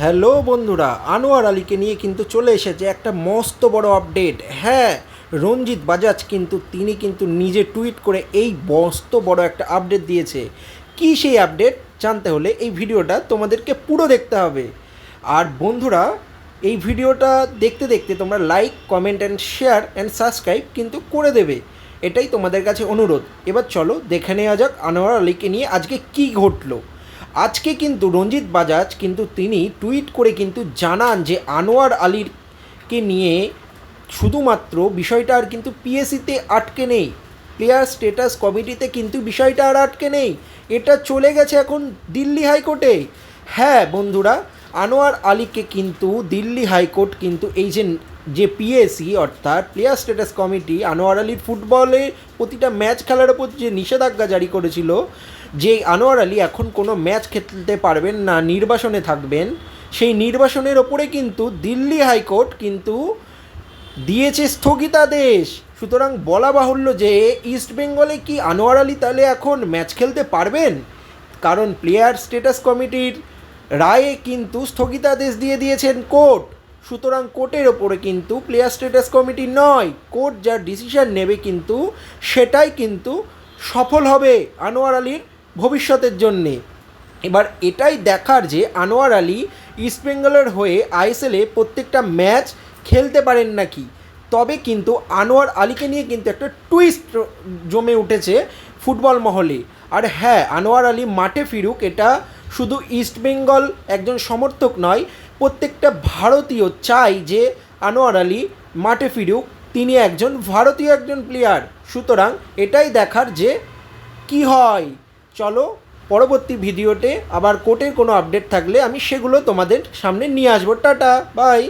Hello বন্ধুরা, আনোয়ার আলীকে নিয়ে কিন্তু চলে এসেছে একটা মস্ত বড় আপডেট। হ্যাঁ রঞ্জিত বাজাজ কিন্তু, তিনি কিন্তু নিজে টুইট করে এই মস্ত বড় একটা আপডেট দিয়েছে। কি সেই আপডেট? জানতে হলে এই ভিডিওটা তোমাদেরকে পুরো দেখতে হবে। আর বন্ধুরা, এই ভিডিওটা দেখতে দেখতে তোমরা like comment and share and subscribe কিন্তু করে দেবে। এটাই তোমাদের কাছে অনুরোধ। এবার চলো দেখে নেওয়া যাক আনোয়ার আলীকে নিয়ে আজকে কি ঘটলো। আজকে কিন্তু রঞ্জিত বাজাজ কিন্তু তিনি টুইট করে কিন্তু জানান যে আনোয়ার আলীরকে নিয়ে শুধুমাত্র বিষয়টা আর কিন্তু পিএসসিতে আটকে নেই। প্লেয়ার স্টেটাস কমিটিতে কিন্তু বিষয়টা আর আটকে নেই। এটা চলে গেছে এখন দিল্লি হাইকোর্টে। হ্যাঁ বন্ধুরা, আনোয়ার আলীকে কিন্তু দিল্লি হাইকোর্ট কিন্তু এই যে যে পিএসসি অর্থাৎ প্লেয়ার স্ট্যাটাস কমিটি, আনোয়ার আলীর ফুটবলে প্রতিটা ম্যাচ খেলার ওপর যে নিষেধাজ্ঞা জারি করেছিল যে আনোয়ার আলী এখন কোনো ম্যাচ খেলতে পারবেন না, নির্বাসনে থাকবেন, সেই নির্বাসনের ওপরে কিন্তু দিল্লি হাইকোর্ট কিন্তু দিয়েছে স্থগিতাদেশ। সুতরাং বলা বাহুল্য যে ইস্ট বেঙ্গলে কি আনোয়ার আলী তাহলে এখন ম্যাচ খেলতে পারবেন? কারণ প্লেয়ার স্ট্যাটাস কমিটির রায়ে কিন্তু স্থগিতাদেশ দিয়ে দিয়েছেন কোর্ট। সুতরাং কোর্টের ওপরে কিন্তু প্লেয়ার স্ট্যাটাস কমিটি নয়। কোর্ট যা ডিসিশন নেবে কিন্তু সেটাই কিন্তু সফল হবে আনোয়ার আলীর ভবিষ্যতের জন্যে। এবার এটাই দেখার যে আনোয়ার আলী ইস্টবেঙ্গলের হয়ে আইএসএলে প্রত্যেকটা ম্যাচ খেলতে পারেন নাকি। তবে কিন্তু আনোয়ার আলীকে নিয়ে কিন্তু একটা টুইস্ট জমে উঠেছে ফুটবল মহলে। আর হ্যাঁ আনোয়ার আলী মাঠে ফিরুক, এটা শুধু ইস্টবেঙ্গল একজন সমর্থক নয়, প্রত্যেকটা ভারতীয় চাই যে আনোয়ার আলী মাঠে ফিরুক, তিনি একজন ভারতীয় একজন প্লেয়ার সুতরাং এটাই দেখার যে কি হয়। চলো, পরবর্তী ভিডিওতে আবার কোর্টের কোনো আপডেট থাকলে আমি সেগুলো তোমাদের সামনে নিয়ে আসব। Tata bye